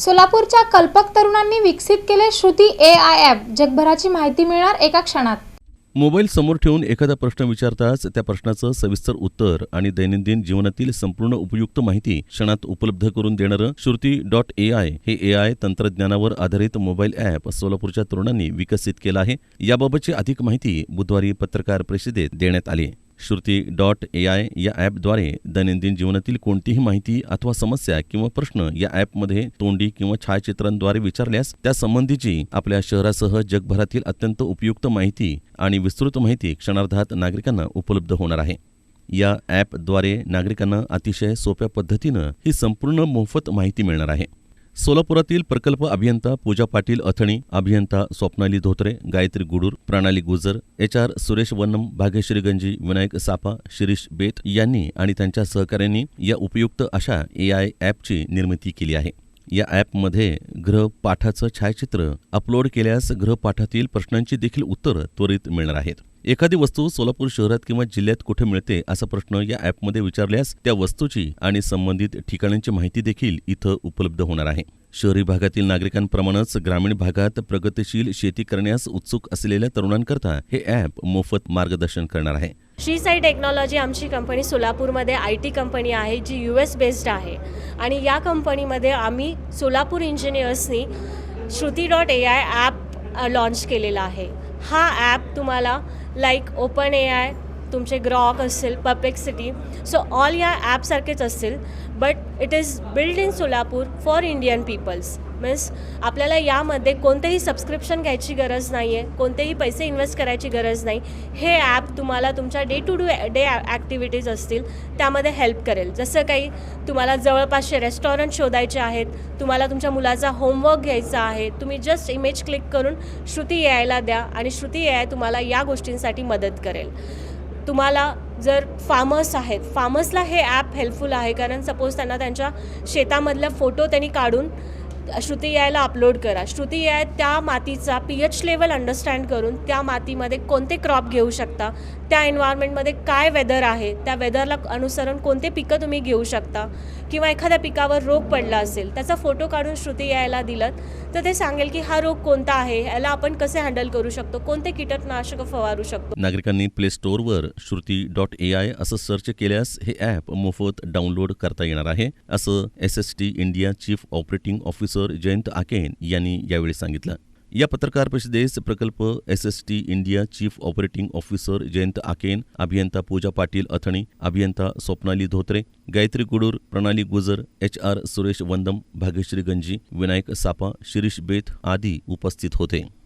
सोलापूरच्या कल्पक तरुणांनी विकसित केले श्रुती ए आय ॲप जगभराची माहिती मिळणार एका क्षणात. मोबाईल समोर ठेवून एखादा प्रश्न विचारताच त्या प्रश्नाचं सविस्तर उत्तर आणि दैनंदिन जीवनातील संपूर्ण उपयुक्त माहिती क्षणात उपलब्ध करून देणारं श्रुती डॉट ए आय हे ए आय तंत्रज्ञानावर आधारित मोबाईल ॲप सोलापूरच्या तरुणांनी विकसित केलं आहे. याबाबतची अधिक माहिती बुधवारी पत्रकार परिषदेत देण्यात आली. श्रुती डॉट ए आय या ॲपद्वारे दैनंदिन जीवनातील कोणतीही माहिती अथवा समस्या किंवा प्रश्न या ॲपमध्ये तोंडी किंवा छायाचित्रांद्वारे विचारल्यास त्या संबंधीची आपल्या शहरासह जगभरातील अत्यंत उपयुक्त माहिती आणि विस्तृत माहिती क्षणार्धात नागरिकांना उपलब्ध होणार आहे. या ॲपद्वारे नागरिकांना अतिशय सोप्या पद्धतीनं ही संपूर्ण मोफत माहिती मिळणार आहे. सोलापुरातील प्रकल्प अभियंता पूजा पाटील अथणी अभियंता स्वप्नाली धोत्रे गायत्री गुडूर प्रणाली गुजर एच आर सुरेश वन्नम भाग्यश्री गंजी विनायक सापा शिरीष बेत यांनी आणि त्यांच्या सहकाऱ्यांनी या उपयुक्त अशा ए आय ॲपची निर्मिती केली आहे. या ॲपमध्ये ग्रहपाठाचं छायाचित्र अपलोड केल्यास ग्रहपाठातील प्रश्नांची देखील उत्तरं त्वरित मिळणार आहेत. एखादी वस्तू सोलापूर शहरात किंवा जिल्ह्यात कुठे मिळते असा प्रश्न या ॲपमध्ये विचारल्यास त्या वस्तूची आणि संबंधित ठिकाणांची माहिती देखील इथं उपलब्ध होणार आहे. शहरी भागातील नागरिकांप्रमाणेच ग्रामीण भागात प्रगतिशील शेती करण्यास उत्सुक असलेल्या तरुणांकरता हे ॲप मोफत मार्गदर्शन करणार आहे. श्री साई टेक्नॉलॉजी आमची कंपनी सोलापूरमध्ये आय टी कंपनी आहे जी यू एस बेस्ड आहे. आणि या कंपनीमध्ये आम्ही Solapur इंजिनियर्सनी Shruti dot A I app launch केलेला आहे. हा ॲप तुम्हाला लाईक ओपन ए आय तुमचे ग्रॉक असेल पपेक्सिटी सो ऑल या ॲपसारखेच असतील but it is build in Solapur for Indian peoples means आपल्याला यामध्ये कोणतेही सबस्क्रिप्शन घ्यायची गरज नाही आहे कोणतेही पैसे इन्व्हेस्ट करायची गरज नाही. हे ॲप तुम्हाला तुमच्या day to do day activities असतील त्यामध्ये हेल्प करेल. जसं काही तुम्हाला जवळपासचे रेस्टॉरंट शोधायचे आहेत तुम्हाला तुमच्या मुलाचा होमवर्क घ्यायचा आहे तुम्ही जस्ट इमेज क्लिक करून श्रुती यायला द्या आणि श्रुती याय तुम्हाला या गोष्टींसाठी मदत करेल. तुम्हाला जर फार्मर्स आहेत फार्मर्सला हे ॲप हेल्पफुल आहे कारण सपोज त्यांना त्यांच्या शेतामधला फोटो त्यांनी काढून श्रुती यायला अपलोड करा. श्रुती याय त्या मातीचा पी एच लेवल अंडरस्टँड करून त्या मातीमध्ये कोणते क्रॉप घेऊ शकता त्या एन्व्हायरमेंटमध्ये काय वेदर आहे त्या वेदरला अनुसरून कोणते पिकं तुम्ही घेऊ शकता किंवा एखाद्या पिकावर रोग पडला असेल त्याचा फोटो काढून श्रुती यायला दिलं तर ते सांगेल की हा रोग कोणता आहे याला आपण कसे हँडल करू शकतो कोणते कीटकनाशक फवारू शकतो. नागरिकांनी प्ले स्टोअरवर श्रुती डॉट ए आय असं सर्च केल्यास हे ॲप मोफत डाउनलोड करता येणार आहे असं S S T India chief operating officer Jayant Aken यांनी यावेळी सांगितलं. या पत्रकार परिषदेस प्रकल्प S S T India chief operating officer Jayant Aken अभियंता पूजा पाटील अथणी अभियंता स्वप्नाली धोत्रे गायत्री गुडूर प्रणाली गुजर एच आर सुरेश वंदम भाग्यश्री गंजी विनायक सापा शिरीष बेथ आदी उपस्थित होते.